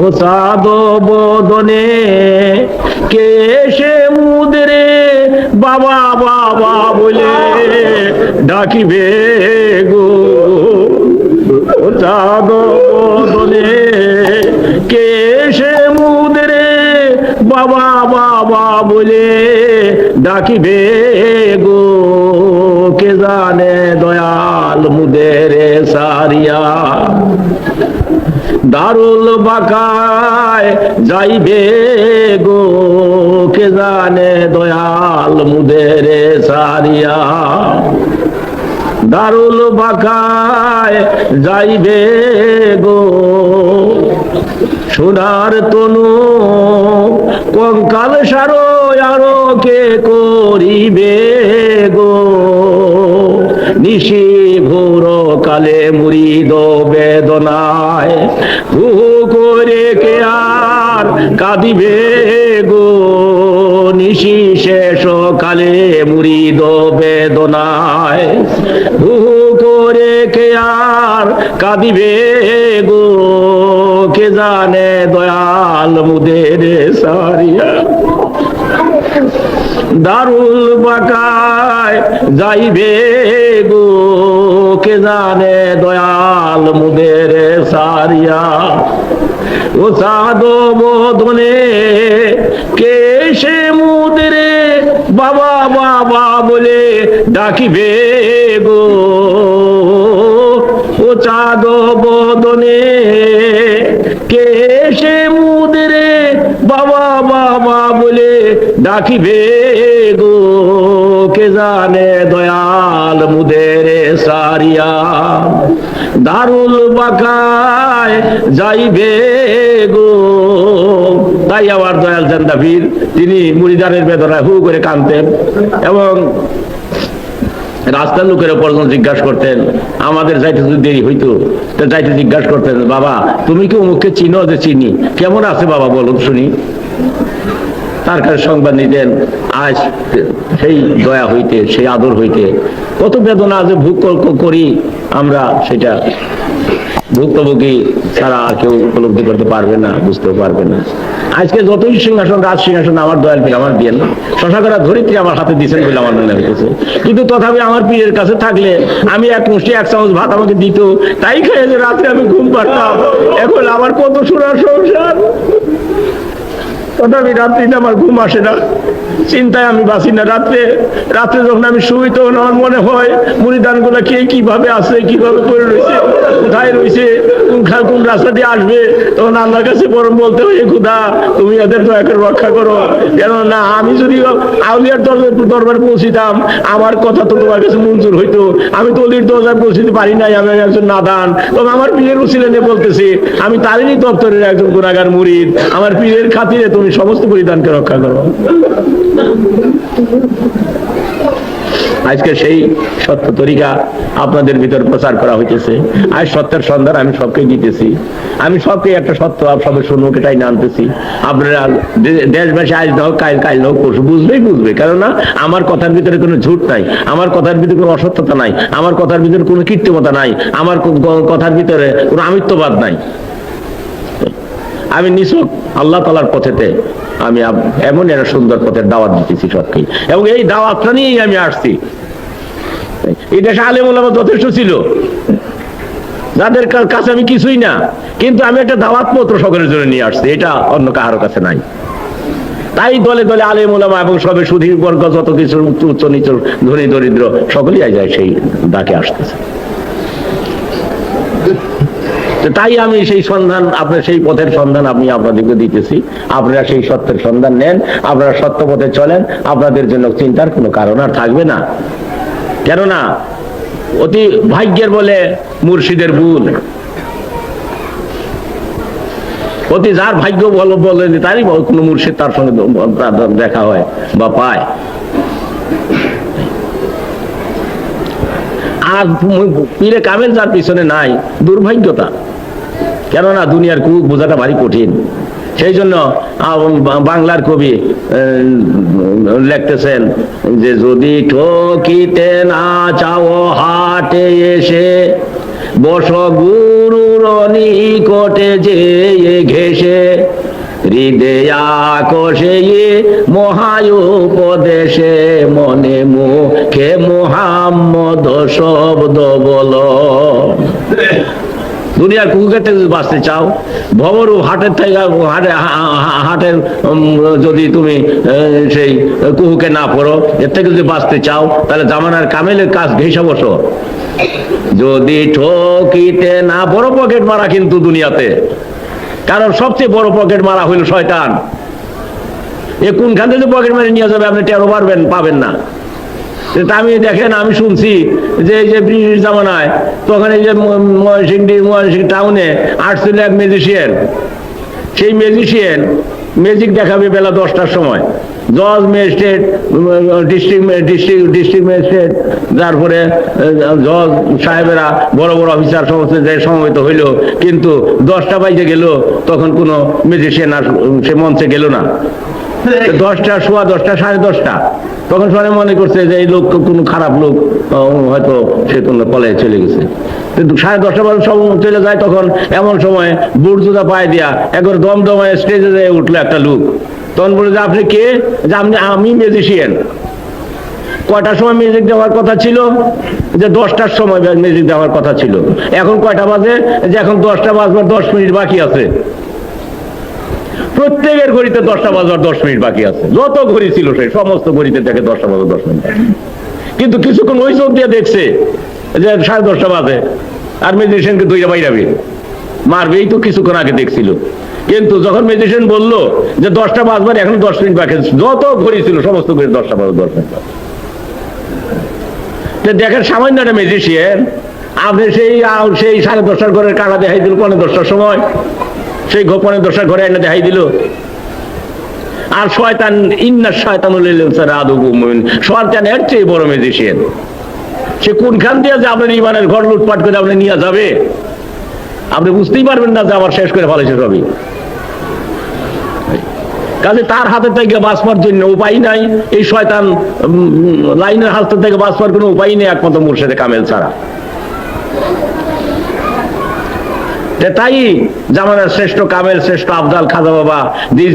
ও সাদ বদনে, কে সে মুদরে বাবা বাবা বলে ডাকিবে গো? ও চাঁদ বদনে, কে সে মুদরে বাবা বাবা বলে ডাকিবে গো? কে জানে দয়াল মুদেরে সারিয়া? দারুল বাকায় যাইবে গো, কে জানে দয়াল মুদেরে সারিয়া। দারুল বাকায় যাইবে গো, সোনার তনু কঙ্কাল সারো আরও কে করিবে গো। নিশি ভোর কালে মুড়িদ বেদনায় হু করে কে আর কাঁদিবে গো। নিশি শেষ কালে মুড়িদ বেদনায় হু করে কে আর কাঁদিবে গো। কে জানে দয়াল মুদের সারিয়া। দারুল বাকায় যাইবে কে জানে দয়াল মুদের সারিয়া। ও সাদ বোধনে, কে সে মুদরে বাবা বাবা বলে ডাকিবে গো? ও চাঁদ বদনে কে সে মুদরে বাবা বাবা বলে ডাকিবে গো? কে জানে দয়াল মুদেরে সারিয়া। দারুল বাকায় যাইবে গো। তাই আবার দয়াল জান্দাফির তিনি মুড়িদারের বেদনায় হু করে কানতেন এবং রাস্তার লোকের পর্যন্ত জিজ্ঞাসা করতেন, আমাদের যাইতে যদি দেরি হইতো, তো যাইতে জিজ্ঞাসা করতেন, বাবা, তুমি কি অমুককে চিনো যে চিনি? কেমন আছে বাবা বলুন শুনি। তার কাছে সংবাদ নিতেন, আজ সেই দয়া হইতে, সেই আদর হইতে কত বেদনা যে ভোগ করি আমরা সেটা ভুক্তভোগী ছাড়া আর কেউ উপলব্ধি করতে পারবে না, বুঝতেও পারবে না। আজকে যতই সিংহাসন, রাজ সিংহাসন, আমার দয়াল পীর আমার দিয়ে শশা করা ধরিত্রী আমার হাতে দিয়েছেন বলে আমার মনে হইতেছে। কিন্তু তথাপি আমার পীরের কাছে থাকলে আমি এক মুষ্টি, এক চামচ ভাত আমাকে দিত, তাই খেয়ে যে রাত্রে আমি ঘুম পারতাম এখন আমার কত সোনার সংসার? তথাপি রাত্রিতে আমার ঘুম আসে না। চিন্তায় আমি বাঁচি না। রাত্রে রাত্রে যখন আমি শুই তখন আমার মনে হয় মুড়িদানগুলা কে কীভাবে আছে, কীভাবে করে রয়েছে, কোথায় রয়েছে, কোন কোন রাস্তা দিয়ে আসবে, তখন আল্লাহর কাছে বরং বলতে হয় খুদা, তুমি এদের দয়া করে রক্ষা করো। কেন না আমি যদি আউলিয়ার দরবার দরবার পৌঁছিতাম, আমার কথা তো তোমার কাছে মঞ্জুর হইতো। আমি তো অলির দরজায় পৌঁছিতে পারি নাই, আমি একজন নাদান। তবে আমার পীরের উচিলে নিয়ে বলতেছি, আমি তারিনী দপ্তরের একজন গুণাগার মুরিদ আমার পীরের খাতিরে তুমি সমস্ত পরিধানকে রক্ষা করো। আজকে সেই সত্য তরিকা আপনাদের ভিতর প্রচার করা হইতেছে। আজ সত্যের সন্ধান আমি সবকে দিতেছি। আমি সবকে একটা সত্য আপ সবে শুনুক এটাই নামতেছি আপনারা দেশবাসী আজ হোক কাল কাল হোক পরশু বুঝবেই বুঝবে। কেননা আমার কথার ভিতরে কোনো ঝুট নাই। আমার কথার ভিতরে কোনো অসত্যতা নাই। আমার কথার ভিতরে কোনো কৃত্রিমতা নাই। আমার কথার ভিতরে কোনো আমিত্ববাদ নাই। আমি নিছক আল্লাহ তালার পথেতে আমি এমন একটা সুন্দর পথের দাওয়াত দিতেছি সবকে। এবং এই দাওয়াতটা নিয়েই আমি আসছি। এই দেশে আলেম ওলামা যথেষ্ট ছিল। যাদের কাছে আমি কিছুই না। কিন্তু আমি একটা দাওয়াত পত্র সকলের জন্য নিয়ে আসছি। এটা অন্য কারোর কাছে নাই। তাই দলে দলে আলেম ওলামা এবং সবে সুধীর বর্গ যত কিছু উচ্চ নিচ ধনী দরিদ্র সকলেই যায় সেই ডাকে আসতেছে। তাই আমি সেই সন্ধান, আপনার সেই পথের সন্ধান আমি আপনাদেরকে দিতেছি। আপনারা সেই সত্যের সন্ধান নেন, আপনারা সত্য পথে চলেন, আপনাদের জন্য চিন্তার কোনো কারণ আর থাকবে না। কেননা, অতি ভাগ্যের বলে মুর্শিদের ভুল। অতি যার ভাগ্য বলো বলে তারই কোনো মুর্শিদ তার সঙ্গে দেখা হয় বা পায়। আর পীরে কামেল যার পিছনে নাই, দুর্ভাগ্যতা। কেননা দুনিয়ার কুক বোঝাটা ভারী কঠিন। সেই জন্য বাংলার কবি লিখতেছেন যে, যদি ঠকিতে না চাও হাটে এসে বস গুরুর নিকটে যে ঘেসে হৃদয়া কোষে মহায় উপদেশে মনে মুখে মোহাম্মদ শব্দ বল। দুনিয়ার কুকুরের থেকে বাঁচতে চাও। ভবরু হাটের থেকে হাটের যদি তুমি সেই কুহুকে না পড়ো, এর থেকে যদি বাঁচতে চাও, তাহলে জামানার কামেলের কাজ ঘেসে বসো। যদি ঠকিতে না, বড় পকেট মারা কিন্তু দুনিয়াতে। কারণ সবচেয়ে বড় পকেট মারা হইল শয়তান। এ কোনখান থেকে পকেট মেরে নিয়ে যাবে? আপনি টেরো পারবেন, পাবেন না। আমি দেখেন, আমি শুনছি যে এই যে ব্রিটিশ জামানায়, তখন এই যে ময়সিংডি ময়সিং টাউনে আসছিল এক ম্যাজিশিয়ান সেই ম্যাজিশিয়ান ম্যাজিক দেখাবে বেলা দশটার সময়। জজ magistrate district district district magistrate তারপরে জজ সাহেবেরা, বড় বড় অফিসার সমস্ত যে সমবেত হইল, কিন্তু দশটা বাইজে গেল, তখন কোনো ম্যাজিশিয়ান আর সে মঞ্চে গেল না। দশটা, সোয়া দশটা, সাড়ে দশটা। তখন সবাই মনে করছে যে এই লোক কোনো খারাপ লোক হয়তো সে কোনো কলেজে চলে গেছে। কিন্তু সাড়ে দশটা বাজে সব চলে যায়, তখন এমন সময় বুট পায়ে দিয়া একবার দম দমায় স্টেজে যেয়ে উঠল একটা লোক। তখন বলে, যে আপনি কে? যে আপনি, আমি মিউজিশিয়ান কয়টার সময় মিউজিক দেওয়ার কথা ছিল? যে দশটার সময় মিউজিক দেওয়ার কথা ছিল। এখন কয়টা বাজে? যে এখন দশটা বাজবার দশ মিনিট বাকি আছে। প্রত্যেকের ঘড়িতে দশটা বাজার দশ মিনিট বাকি আছে। যত ঘড়ি ছিল সেই সমস্ত ঘড়িতে দেখে দশটা বাজার দশ মিনিট কিন্তু কিছুক্ষণ ওই চোখ দিয়ে দেখছে যে সাড়ে দশটা বাজে, আর মেজিশিয়ানকে দুইটা বাইরাবে মারবে, এই তো কিছুক্ষণ আগে দেখছিল। কিন্তু যখন মেজিশিয়ান বলল যে দশটা বাজবার, এখন দশ মিনিট বাকি যত ঘড়ি ছিল সমস্ত ঘড়ি দশটা বাজার দশ মিনিট দেখেন সামান্য একটা মেজিশিয়ান আপনি সেই সেই সাড়ে দশটার ঘরের কাটা দেখাই দিল পনেরো দশটার সময়। সেই গোপনে দশটার ঘরে এনে দেখাই দিল। আর শয়তান, ইন্না শয়তান শয়তান এর চেয়ে বড় মেজিশিয়ান সে কোনখান দিয়ে যে আপনার ইমানের ঘর লুটপাট করে আপনি নিয়ে যাবে? আপনি বুঝতেই পারবেন না যে আমার শেষ করে ফেলেছে সবই। কাজে তার হাতে থেকে বাঁচবার জন্য উপায় নাই। এই শয়তান লাইনের হাত থেকে বাঁচবার কোনো উপায় নেই, একমাত্র মুর্শেদে কামেল ছাড়া তে তাই জামানের শ্রেষ্ঠ কামেল শ্রেষ্ঠ আফজাল খাজা বাবা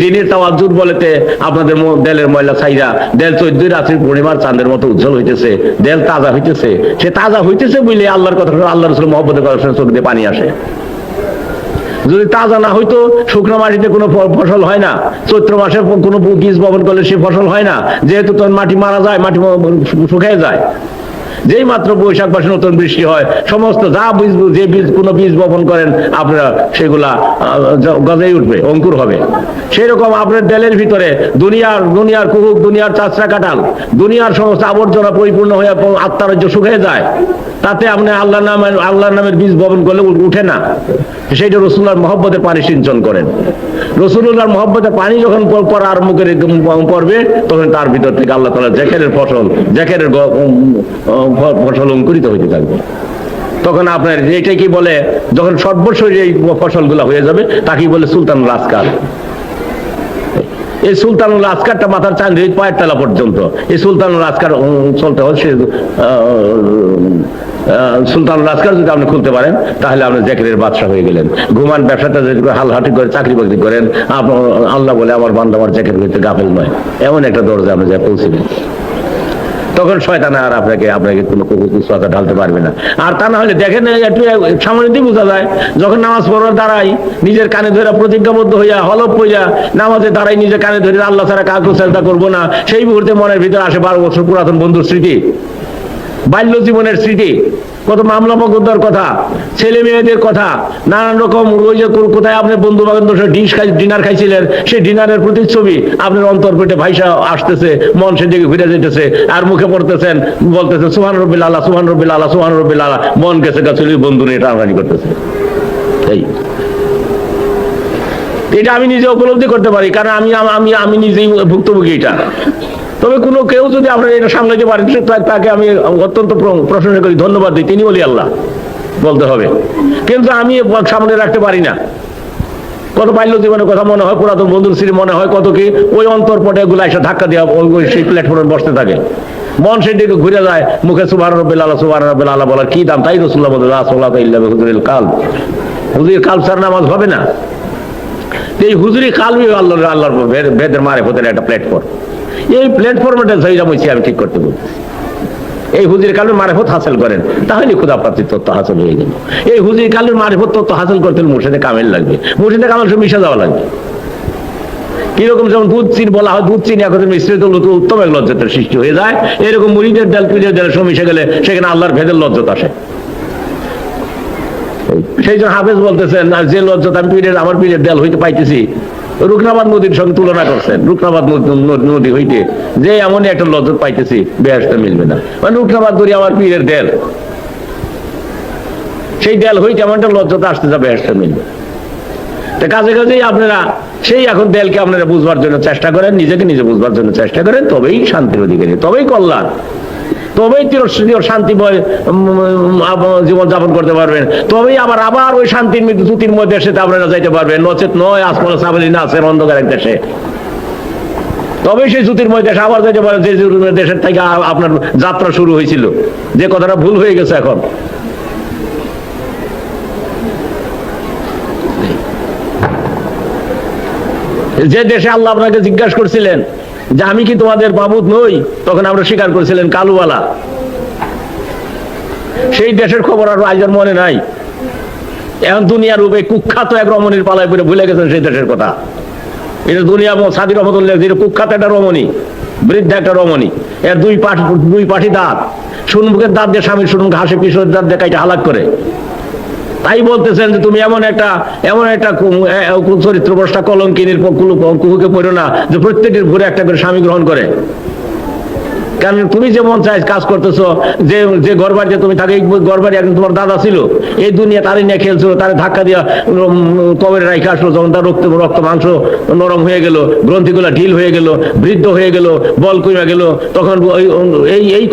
যিনি তাওয়াজুদ বলেতে আপনাদের দেলের ময়লা ছাইরা দেল চোদ্দই রাত্রির পূর্ণিমার চাঁদের মতো উজ্জ্বল হইতেছে, দেল তাজা হইতেছে, সে তাজা হইতেছে বুঝলে আল্লাহর কথা আল্লাহ রসুল মহব্বতের কথা চোখ দিয়ে পানি আসে। যদি তাজা না হইতো, শুকনো মাটিতে কোনো ফসল হয় না, চৈত্র মাসে কোনো বীজ বপন করলে সে ফসল হয় না, যেহেতু তখন মাটি মারা যায়, মাটি শুকিয়ে যায়। যেই মাত্র বৈশাখ মাসে নতুন বৃষ্টি হয়, সমস্ত যা বীজ, যে বীজ, কোনো বীজ বপন করেন, আপনারা সেগুলা গজাই উঠবে, অঙ্কুর হবে। সেই রকম আপনার ডেলের ভিতরে দুনিয়ার দুনিয়ার কুহুক, দুনিয়ার চাষরা কাটাল দুনিয়ার সমস্ত আবর্জনা পরিপূর্ণ হয়ে আত্মারাজ্য শুকিয়ে যায়। তাতে আপনি আল্লাহ নামের আল্লাহর নামের বীজ বপন করলে উঠে না। সেইটা রসুল্লাহর মহব্বতে পানি সিঞ্চন করেন। রসুল্লাহর মহব্বতে পানি যখন প- পড়া আরম্ভ করে গ- পড়বে তখন তার ভিতর থেকে আল্লাহ তালা জ্যাকেটের ফসল জ্যাকেটের ফসল অঙ্কুরিত হইতে থাকবে। তখন আপনার এটা কি বলে যখন সর্বশরী এই ফসলগুলো হয়ে যাবে তাকেই বলে সুলতান রাজকার এই সুলতানুল আসকারটা মাথার হয়ে পায়ের তলা পর্যন্ত। এই সুলতানুল আসকার উম, চলতে হয় সে সুলতানুল আসকার যদি আপনি খুলতে পারেন, তাহলে আপনি জেকেরের বাদশাহ হয়ে গেলেন। ঘুমান ব্যবসাটা যদি হালহাটি করে, চাকরি বাকরি করেন আপনার আল্লাহ বলে আমার বান্ধব আমার জ্যাকেট হইতে গাফেল নয়। এমন একটা দরজা আপনি যা পৌঁছিলেন। তখন শয়তান আর আপনাকে আপনাকে কোনো কুকুরতা ঢালতে পারবে না। আর তা না হলে দেখেন, একটু সামনে দিয়ে বোঝা যায়, যখন নামাজ পড়ার দাঁড়াই নিজের কানে ধরে প্রতিজ্ঞাবদ্ধ হইয়া হলপ হইয়া নামাজে দাঁড়াই নিজের কানে ধরে আল্লাহ ছাড়া কাউকে চেষ্টা করব না, সেই মুহূর্তে মনের ভিতরে আসে বারো বছর পুরাতন বন্ধুর স্মৃতি। বাল্য জীবনের স্মৃতি, কত মামলা মকদ্দার কথা, ছেলে মেয়েদের কথা, নানান রকম ওই যে কোথায় আপনি বন্ধু বান্ধব ডিশ খাই, ডিনার খাইছিলেন, সেই ডিনারের প্রতিচ্ছবি আপনার অন্তর পেটে ভাইসা আসতেছে, মন সেদিকে ঘুরে যেতেছে আর মুখে পড়তেছেন, বলতেছেন সুহান রবিল আল্লাহ সুহান রবিল আল্লাহ সুহান রবিল আল্লাহ মন গেছে গাছলি বন্ধু নিয়ে টানাটানি করতেছে। এই। এটা আমি নিজে উপলব্ধি করতে পারি, কারণ আমি আমি আমি নিজেই ভুক্তভোগী এটা। তবে কোনো কেউ যদি আপনার এটা সামলাতে পারেন তাকে আমি অত্যন্ত প্র- প্রশংসা করি, ধন্যবাদ দিই। তিনি বলি আল্লাহ, বলতে হবে। কিন্তু আমি সামনে রাখতে পারি না। কত বাল্য জীবনের কথা মনে হয়, পুরাতন বন্ধুর স্ত্রী মনে হয়, কত কি ওই অন্তর পটে গুলো এসে ধাক্কা দেওয়া ওই সেই প্ল্যাটফর্মে বসতে থাকে। মন সেই দিকে ঘুরে যায়, মুখে সুবাহ রবিল আল্লাহ সুবাহ রবিল আল্লাহ বলার কি দাম? তাই রসুল্লাহ বলে রাসুল্লাহ হুজুরিল কাল হুজুর কাল সার নামাজ হবে না। এই হুজুরি কালবি আল্লাহ আল্লাহর ভেদ- ভেদের মারে হতে একটা প্ল্যাটফর্ম এই প্ল্যাটফর্মটা সহিজা বলছি আমি ঠিক করতে বলছি। এই হুজির কালের মারেফত হাসিল করেন, তাহলে খুদা প্রাপ্তির তত্ত্ব হাসিল হয়ে গেল। এই হুজির কালের মারেফত তত্ত্ব হাসিল করতে হলে মুর্শিদে কামেল লাগবে। মুর্শিদে কামেল সব মিশে যাওয়া লাগবে। কীরকম যেমন দুধ চিন বলা হয়, দুধ চিনি এখন মিশ্রিত হলে উত্তম এক লজ্জতার সৃষ্টি হয়ে যায়। এরকম মুড়িদের ডাল পিড়ের ডাল সব মিশে গেলে সেখানে আল্লাহর ভেদের লজ্জত আসে। সেই জন্য হাফেজ বলতেছেন যে লজ্জত আমি পীরের আমার পীরের দেয়াল হইতে পাইতেছি রুকনাবাদ নদীর সঙ্গে তুলনা করছেন। রুকনাবাদ নদ- নদ- নদী হইতে যে এমনই একটা লজ্জত পাইতেছি বেহেস্তে মিলবে না। মানে রুকনাবাদ ধরি আমার পীরের দেয়াল সেই দেল হইতে এমন একটা লজ্জত আসতে যাবে বেহেস্তে মিলবে। তা কাজে কাজেই আপনারা সেই এখন দেয়ালকে আপনারা বুঝবার জন্য চেষ্টা করেন, নিজেকে নিজে বুঝবার জন্য চেষ্টা করেন, তবেই শান্তির অধিকারী, তবেই কল্যাণ। তবেই চিরস্থায়ী শান্তিময় জীবন যাপন করতে পারবেন। তবেই আবার আবার ওই শান্তির মধ্যে দেশে আপনারা যাইতে পারবেন। নচেত নয় আসমল সাবলি না আছে, অন্ধকার এক দেশে। তবেই সেই জ্যোতির্ময় দেশে আবার যাইতে পারেন, যে দেশের থেকে আপনার যাত্রা শুরু হয়েছিল। যে কথাটা ভুল হয়ে গেছে এখন। যে দেশে আল্লাহ আপনাকে জিজ্ঞাসা করছিলেন যে আমি কি তোমাদের মাবুদ নই? তখন আমরা স্বীকার করেছিলেন কালুওয়ালা। সেই দেশের খবর আর আজের মনে নাই। এখন দুনিয়ার রূপে কুখ্যাত এক রমণীর পালায় পড়ে ভুলে গেছেন সেই দেশের কথা। এটা দুনিয়া সাদি রহমতুল্লাহ যেটা কুখ্যাত একটা রমণী, বৃদ্ধ একটা রমণী, এর দুই পাঠ দুই পাঠি দাঁত। সুনমুখের দাঁত দিয়ে স্বামীর সুনমুখ হাসে কিশোরের দাঁত দিয়ে কাইটা হালাক করে। তাই বলতেছেন যে তুমি এমন একটা এমন একটা চরিত্র বসটা কলঙ্কিনীর কুহুকে পড়ো না, যে প্রত্যেকের ঘুরে একটা করে স্বামী গ্রহণ করে। কারণ তুমি যে মন চাই কাজ করতেছো, যে যে গড়বাড়ি তুমি থাকে, এই গড়বাড়ি একজন তোমার দাদা ছিল, এই দুনিয়া তারই নিয়ে খেলছিল, তার ধাক্কা দিয়া কবরে রাইখে আসলো, যখন তার রক্ত রক্ত, মাংস নরম হয়ে গেল, গ্রন্থিগুলা ঢিল হয়ে গেল, বৃদ্ধ হয়ে গেল, বল কমে গেল, তখন এই এই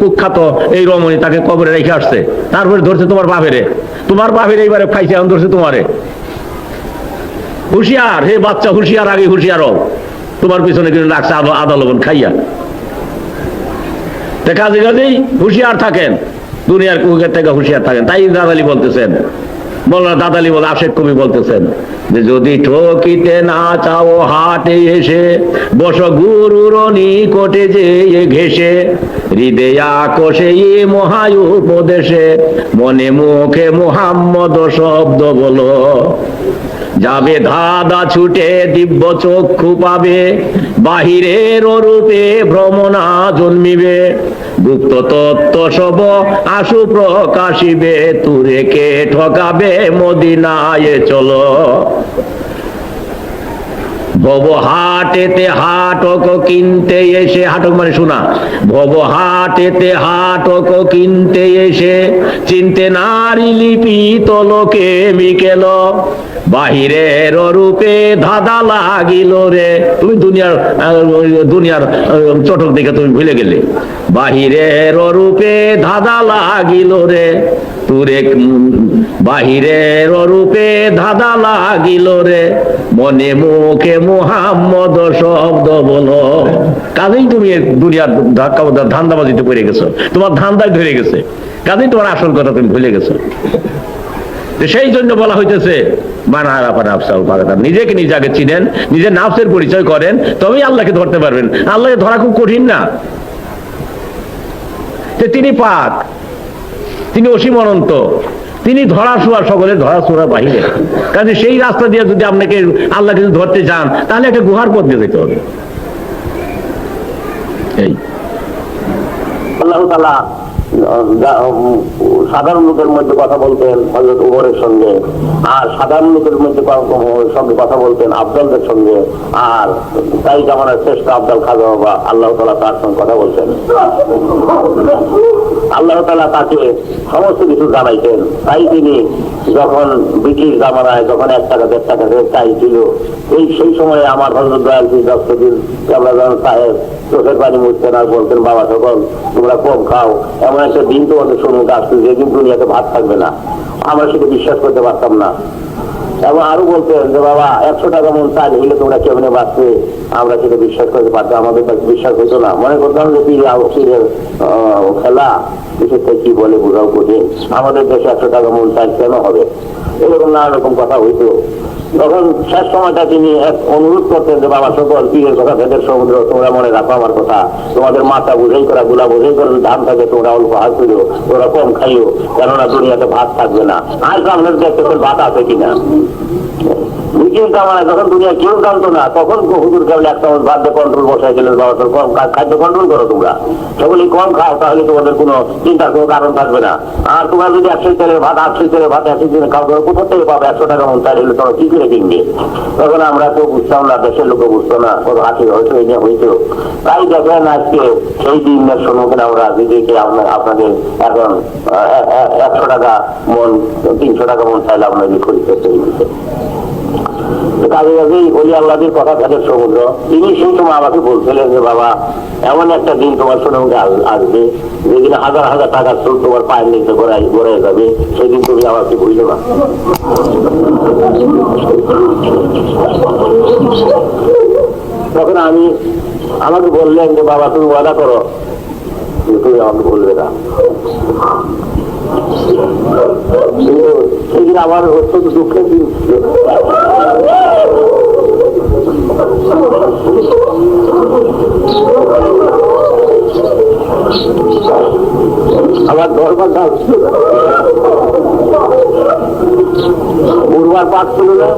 কুখ্যাত এই রমণী তাকে কবরে রেখে আসছে, তারপরে ধরছে তোমার বাপেরে, তোমার বাপের এইবারে খাইছে এখন ধরছে তোমারে। হুঁশিয়ার, হে বাচ্চা, হুঁশিয়ার আগে হুঁশিয়ার তোমার পিছনে কিন্তু রাখছে আদা খাইয়া। তা কাজে কাজেই হুঁশিয়ার থাকেন। দুনিয়ার কুকের থেকে হুঁশিয়ার থাকেন। তাই দাদালি বলতেছেন। বলনা দাদালি বলে আশেক কবি বলতেছেন যে, যদি ঠকিতে না চাও হাটে এসে, বস গুরুর নিকটে যে ঘেসে হৃদয়া কোষে মহায় উপদেশে, মনে মুখে মোহাম্মদ শব্দ বলো। যাবে ধাদা ছুটে দিব্য চক্ষু পাবে, বাহিরের রূপে ভ্রমণা জন্মিবে। গুপ্ত তত্ত্ব সব আশু প্রকাশিবে তুরে কে ঠকাবে মদিনায় চলো। ভব হাটেতে হাটক কিনতে এসে, হাটক মানে শোনা ভব হাটক কিনতে এসে, চিনতে নারী লিপি তলকে মিকেল, বাহিরের রূপে ধাঁধা লাগিল রে। তুমি দুনিয়ার দুনিয়ার চটক দেখে তুমি ভুলে গেলে। বাহিরের রূপে ধাঁধা লাগিল রে। তুরে বাহিরের রূপে ধাঁধা লাগিল রে। মনে মুখে মুহাম্মদ শব্দ বলো। কাজেই তুমি দুনিয়ার ধাক্কা ধান্দাবাজিতে পড়ে গেছো। তোমার ধান্দায় ধরে গেছে। কাজেই তোমার আসল কথা তুমি ভুলে গেছো। সেই জন্য বলা হইতেছে নিজেকে নিজে আগে চিনেন, নিজের নাফসের পরিচয় করেন, তবেই আল্লাহকে ধরতে পারবেন। আল্লাহকে ধরা খুব কঠিন না। তিনি পাক, তিনি অসীম অনন্ত। তিনি ধরা শোয়া সকলে ধরা শোয়া বাহিরে। কাজে সেই রাস্তা দিয়ে যদি আপনাকে আল্লাহ কিছু ধরতে চান তাহলে একটা গুহার পথ দিয়ে যেতে হবে। এই। আল্লাহ সাধারণ লোকের মধ্যে কথা বলতেন হজরত উমরের সঙ্গে, আর সাধারণ লোকের মধ্যে সঙ্গে কথা বলতেন আফজলদের সঙ্গে, আর তাই আমার শ্রেষ্ঠ আফজল খাজা বাবা, আল্লাহ তালা তার সঙ্গে কথা বলছেন। আল্লাহ তালা তাকে সমস্ত কিছু জানাইতেন তাই তিনি যখন ব্রিটিশ জামানায় যখন এক টাকা, দেড় টাকা করে চাই ছিল, এই সেই সময় আমার হজরত দয়াল দশদিন কেবলাজন সাহেব চোখের পানি মুছতেন আর বলতেন, বাবা সকল, তোমরা কম খাও। এমন একটা দিন তোমাদের সম্মুখে আসছে যেদিন দুনিয়াতে ভাত থাকবে না। আমরা সেটা বিশ্বাস করতে পারতাম না। এবং আরও বলতেন যে, বাবা, একশো টাকা মন চাল হইলে তোমরা কেমনে বাঁচবে। আমরা সেটা বিশ্বাস করতে পারতাম আমাদের কাছে বিশ্বাস হতো না। মনে করতাম যে আ- খেলা বিশেষ করে কি বলে বোঝাও কঠিন। আমাদের দেশে একশো টাকা মন চাল কেন হবে? এরকম নানা রকম কথা হইতো। তখন শেষ সময়টা তিনি এক অনুরোধ করতেন যে, বাবা সকল পীরের কথা ভেদের সমুদ্র, তোমরা মনে রাখো আমার কথা। তোমাদের মাথা বুঝেই করা, গুলা বুঝেই করে, ধান থাকে, তোমরা অল্প হাত করিও তোমরা কম খাইও। কেননা দুনিয়াতে ভাত থাকবে না। আর আপনাদের দেখতে ভাত আছে কিনা? ব্রিটিশ জামানায় যখন দুনিয়া কেউ জানতো না, তখন হুজুর কেবল এক চামচ ভাত কন্ট্রোল বসাই গেলেন বাবা খাদ্য কন্ট্রোল করো তোমরা। সকলে কম খাও, তাহলে তোমাদের কোনো চিন্তার কোনো কারণ থাকবে না। আর তোমরা যদি একশো তেলের ভাত, আটশো তেলের ভাত, একশো দিনে খাও তোমরা কোথা থেকে পাবে, একশো টাকা মন চাইলে তোমরা কি করে কিনবে? তখন আমরা কেউ বুঝতাম না, দেশের লোকও বুঝতো না, কত হাসি হয়তো এই নিয়ে হইতো তাই দেখেন আজকে সেই দিনের সম্মুখীন আমরা নিজেকে আপনাদের এখন একশো টাকা মন, তিনশো টাকা মন চাইলে আপনাদের খরিদ করতে। কাজে কাজেই অলি আল্লাহদের কথা তাদের সমুদ্র। তিনি সেই সময় আমাকে বলছিলেন যে বাবা, এমন একটা দিন তোমার মুখে আসবে, যেদিন হাজার হাজার টাকার সুদ তোমার পায়ের নিচে গড়াই গড়াই যাবে, সেদিন তুমি আমাকে ভুলো না। তখন আমি, আমাকে বললেন যে, বাবা, তুমি ওয়াদা করো তুমি আমাকে বলবে না। কিন্তু সেদিন আমার অত্যন্ত দুঃখের দিন ছিল। আমার দরবারটা ছিল বুড়বার পাক ছিল না।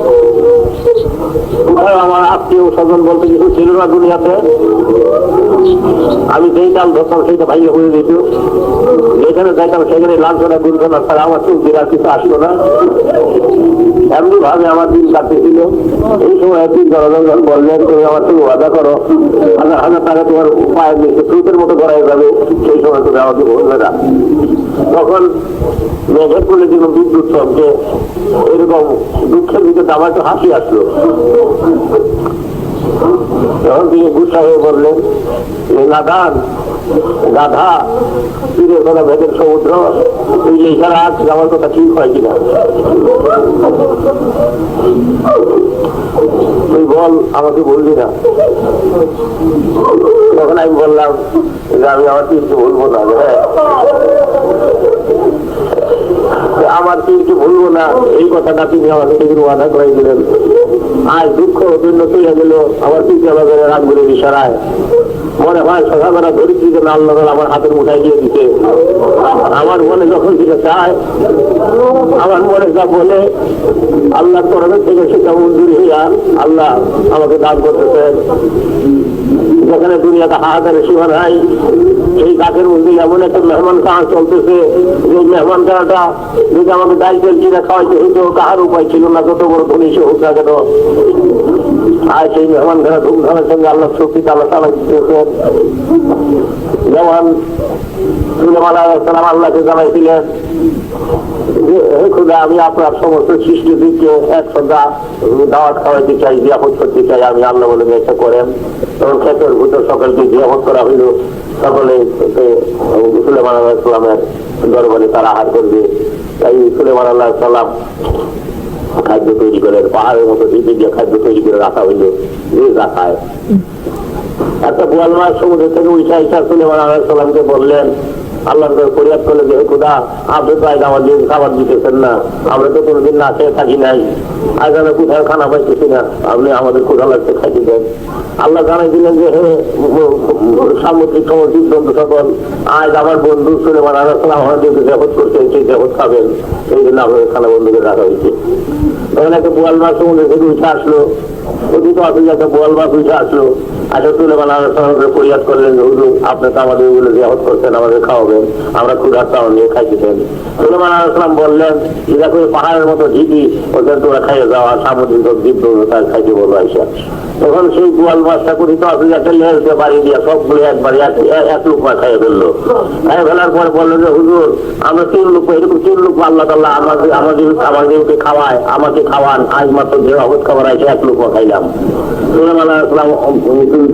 কোথায় আমার আত্মীয় স্বজন বলতে কিছু ছিল না দুনিয়াতে। আমি যেই চাল ধরতাম সেইটা ভাইয়ে হয়ে দিত। যেখানে যাইতাম সেখানে লাঞ্ছনা, গুঞ্জনা ছাড়া আমার চোখ বিরাট কিছু আসলো না। এমনি ভাবে আমার দিন কাটতেছিল এই সময় একদিন জনগণ বললেন, তুমি আমার তুমি ওয়াদা করো। হাজার হাজার টাকা তোমার পায়ের নিচে ফ্রুটের মতো করাই যাবে। সেই সময় তুমি আমাকে বলবে না। তখন মেঘের করলে যেন বিদ্যুৎ শব্দ, এরকম দুঃখের ভিতরে আমার একটু হাসি আসলো। তখন তিনি গুসা হয়ে বললেন নাদান গাধা তীরের কথা ভেদের সমুদ্র তুই ইশারা আছিস আমার কথা ঠিক হয় কিনা? তুই বল, আমাকে বললি না। তখন আমি বললাম যে আমি আমার তীরকে বলব না হ্যাঁ। আমার তীরকে বলব না, এই কথাটা তিনি আমাকে সেদিন ওয়াদা করে দিলেন। আজ দুঃখ দৈন্য তৈরি গেল আমার তীরকে আমাদের রাগগুলির ইশারায়। মনে হয় সকালবেলা ধরিত্রী যেন আল্লাহ আমার হাতের মুঠায় দিয়ে দিতে। আমার মনে যখন দিকে চায়, আমার মনে যা বলে, আল্লাহ তরফের থেকে সেটা মঞ্জুর হইয়া আল্লাহ আমাকে দান করতেছেন। যেখানে দুনিয়াতে হাহাকারে সুহার হয় সেই কাকের মধ্যে এমন একটা মেহমান কাহা চলতেছে, যে মেহমান কাহাটা যদি আমাকে দায়িত্ব কিনে খাওয়াইতে হইতো কাহার উপায় ছিল না, যত বড় সে হোক না কেন। আর সেই মেহমান খানা ধুমধামের সঙ্গে আল্লাহ শক্তি আল্লাহ তালা দিতেছেন যেমন আমি আপনার সমস্ত সৃষ্টি দিকে এক শ্রদ্ধা দাওয়াত খাওয়াইতে চাই, জিয়াফত করতে চাই, আমি আল্লাহ বলে এটা করেন। তখন ভিতর সকলকে করা হইল। সকলে সুলেমান দরবারে তারা করবে। তাই সুলেমান আল্লাহ সাল্লাম খাদ্য তৈরি করে, পাহাড়ের মতো দিয়ে খাদ্য তৈরি করে রাখা হইল, যে যা একটা বোয়াল মাছ সমুদ্র থেকে উঠে আইসা সুলেমান আল্লাহ বললেন আল্লাহ ফরিয়াদ করলে যে খুদা, আপনি তো আজ আমাদের খাবার দিতেছেন না, আমরা তো কোনোদিন না খেয়ে থাকি নাই। আজ আমরা কোথাও খানা পাইতেছি না, আপনি আমাদের ক্ষুধা লাগতে খাইতে দেন। আল্লাহ জানাই দিলেন যে, হে সামুদ্রিক সামুদ্রিক বন্ধু সকল, আজ আমার বন্ধু সুলেমান আল্লাহ সাল্লাম আমাদেরকে জগৎ করছে, সেই জগৎ খাবেন। এই জন্য আপনাদের খানা বন্ধুকে রাখা হয়েছে। তখন একটা বোয়াল মাছ থেকে উঠে আসলো। অতীত অসুবিধা একটা বোয়াল মাছ উঠে আসলো। আচ্ছা সুলেমান আলোচনা ফরিয়াদ করলেন হুজুর, আপনি তো আমাদের ওগুলো জিয়াহত করছেন, আমাদের খাওয়াবেন, আমরা ক্ষুধার চাওয়া নিয়ে খাইতেছেন। সুলেমান আলাইসালাম বললেন দেখো এই পাহাড়ের মতো ঢিকি ওদের তোরা খাইয়ে যাওয়া সামুদ্রিক জীব তার খাইতে বলব আইসা। তখন সেই গোয়াল মাছটা করিত আসলে একটা লেজ বাড়ি দিয়ে সবগুলো একবার এক লুকমা খাইয়ে ফেলল। খাইয়ে ফেলার পরে বলল যে, হুজুর, আমরা তিন লোক, এরকম তিন লোক আল্লাহ তাল্লাহ আমাদের আমাদের, আমাদেরকে খাওয়ায়, আমাকে খাওয়ান, আজ মাত্র যে অবধ খাবার এক লোক খাইলাম। সুলেমান আলাইসালাম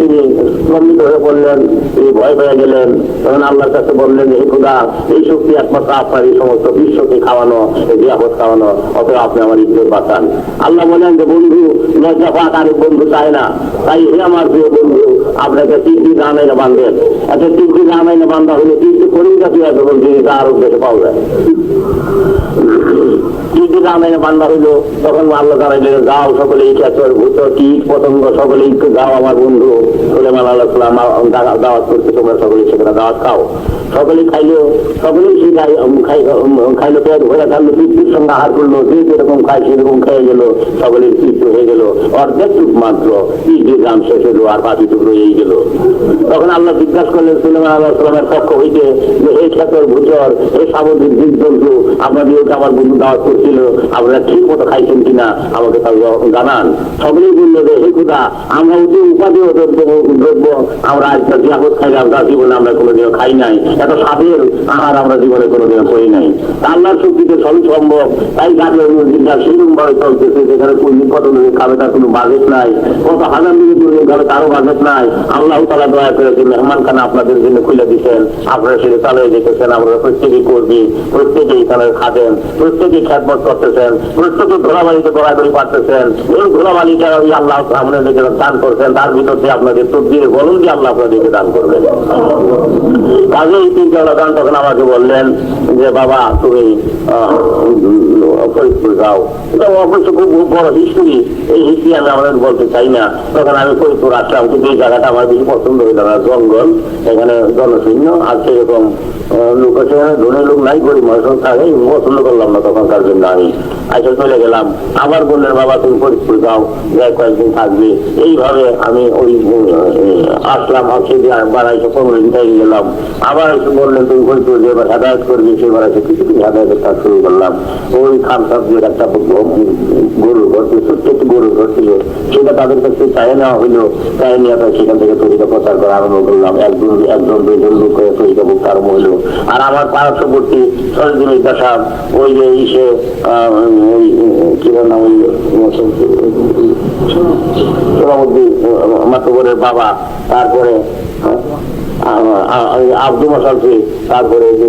তিনি স্তম্ভিত হয়ে পড়লেন, তিনি ভয় পেয়ে গেলেন। তখন আল্লাহর কাছে বললেন, হে খুদা, এই শক্তি একমাত্র আপনার, এই সমস্ত বিশ্বকে খাওয়ানো এই জিয়াফত খাওয়ানো, অতএব আপনি আমার ইজ্জত বাঁচান। আল্লাহ বলেন যে, বন্ধু লজ্জা পাক আরেক বন্ধু চায় না। তাই হে আমার প্রিয় বন্ধু, আপনাকে তিনটি গান এনে বাঁধবেন আচ্ছা তিনটি গান এনে বান্ধা হলে তিনটি করিটা কি আছে বলছি তার উদ্দেশ্যে পাওয়া যায়। গান এনে বান্ধা হইল, তখন আল্লাহ তারা যাও সকলে ভূত, কীট পতঙ্গ সকলে যাও আমার বন্ধু। সুলেমান আল্লাহ দাওয়াত করতে তোমরা সকলে সেখানে দাওয়াত খাও। সকলে খাইলো সকলেই সেই খাইলো, পেট ভরে খাইলো তৃপ্তির সঙ্গে আহার করল, যে যেরকম খায় সেরকম খেয়ে গেল, সকলের তৃপ্তি হয়ে গেল। অর্ধেক টুক মাত্র তিনটি গ্রাম শেষ হলো আর বাকি টুকরো এই গেল। তখন আল্লাহ জিজ্ঞাসা করলেন সুলেমান আল্লাহ সাল্লামের পক্ষ হইতে যে এই খেতর ভূচর এই সামুদ্রিক জীবজন্তু আপনাদেরকে আমার বন্ধু দাওয়াত করছিল, আপনারা ঠিক মতো খাইছেন কিনা আমাকে তা জানান। সকলেই বলল যে, হে খুদা, আমরা অতি উপাদেয় দ্রব্য আমরা আজকে জিয়াপত খাইলাম, তার জীবনে আমরা কোনোদিনও খাই নাই। এত স্বাদের আহার আমরা জীবনে কোনোদিনও করি নাই। আল্লাহর শক্তিতে সবই সম্ভব। তাই গাছের মসজিদটা সেরকম ভাবে চলতেছে, যেখানে কোন কত খাবে, তার কোনো বাজেট নাই। কত হাজার দিকে দূরে খাবে তারও বাজেট নাই। আল্লাহ তালা দয়া করে যে মেহমান খানা আপনাদের জন্য খুলে দিচ্ছেন আপনারা সেটা চালিয়ে যেতেছেন আমরা প্রত্যেকেই করবি, প্রত্যেকেই এখানে খাবেন প্রত্যেকেই খ্যাতমত করতেছেন প্রত্যেকে ধোলাবালিতে দৌড়াদৌড়ি পারতেছেন এই ধোলাবালিটা ওই আল্লাহ আপনাদেরকে দান করছেন, তার ভিতর দিয়ে আপনাদের তবদির বলুন যে আল্লাহ আপনাদেরকে দান করবেন। কাজে এই তিনটা দান তখন আমাকে বললেন যে, বাবা, তুমি ফরিদপুর যাও। অবশ্য খুব বড় হিস্ট্রি এই হিস্ট্রি আমি আমাদের বলতে চাই না। তখন আমি ফরিদপুর আসলাম, কিন্তু এই জায়গাটা আমার বেশি পছন্দ হইল না, জঙ্গল, এখানে জনশূন্য, আর সেরকম লোক আছে, ধনী লোক নাই পছন্দ করলাম না জন্য আমি চলে গেলাম। আবার বললেন বাবা তুমি ফরিদপুর যাও যাই কয়েকদিন থাকবে। এইভাবে আমি ওই আসলাম একবার পনেরো দিন থেকে গেলাম। আবার এসে বললেন, তুমি ফরিদপুর যে এবার করবি, সেবার কিছু কিছু কাজ শুরু করলাম। ওই খান সাবজির একটা গরুর ঘর ছোট্ট একটি ছিল, সেটা তাদের কাছে চাই নেওয়া হইল চাই নিয়ে সেখান থেকে তরিকা প্রচার করা আরম্ভ করলাম। একজন একজন দুইজন লোক করে তরিকা মুক্ত আরম্ভ হইল আর আমার পার্শ্ববর্তী সরদিন প্রসাদ ওই যে ইসে কি নাম ওই সোনামুদ্দিন মাতবরের বাবা, তারপরে আব্দুল মশালফি তারপরে যে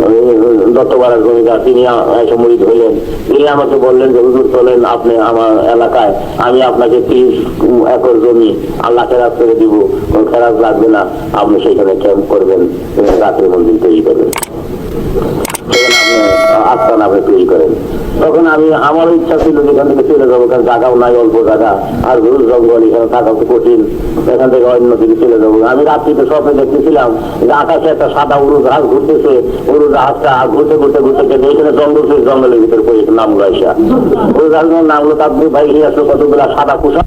মিয়া দত্তবাড়ার জমিদার, তিনি এসে মরিদ হইলেন। তিনি আমাকে বললেন যে, হুজুর, চলেন আপনি আমার এলাকায়। আমি আপনাকে তিরিশ একর জমি আল্লাহ খেরাজ করে দিব। খেরাজ লাগবে না। আপনি সেখানে ক্যাম্প করবেন। রাত্রে মন্দির তৈরি করবেন। সেখানে আপনি আস্থান আপনি তৈরি করেন। তখন আমি, আমার ইচ্ছা ছিল যেখান থেকে চলে যাব, কারণ জায়গাও নাই, অল্প জায়গা, আর ঘুষ জঙ্গল, এখানে থাকা তো কঠিন। এখান থেকে অন্য দিকে চলে যাব। আমি রাত্রিতে স্বপ্নে দেখতেছিলাম যে আকাশে একটা সাদা উড়ু জাহাজ ঘুরতেছে। উড়ু জাহাজটা ঘুরতে ঘুরতে ঘুরতে গেছে এখানে জঙ্গল শেষ জঙ্গলের ভিতরে পড়েছে নামলো আইসা। উড়ু জাহাজ নামলো, তার দুই ভাই আসলো কতগুলা সাদা কুসা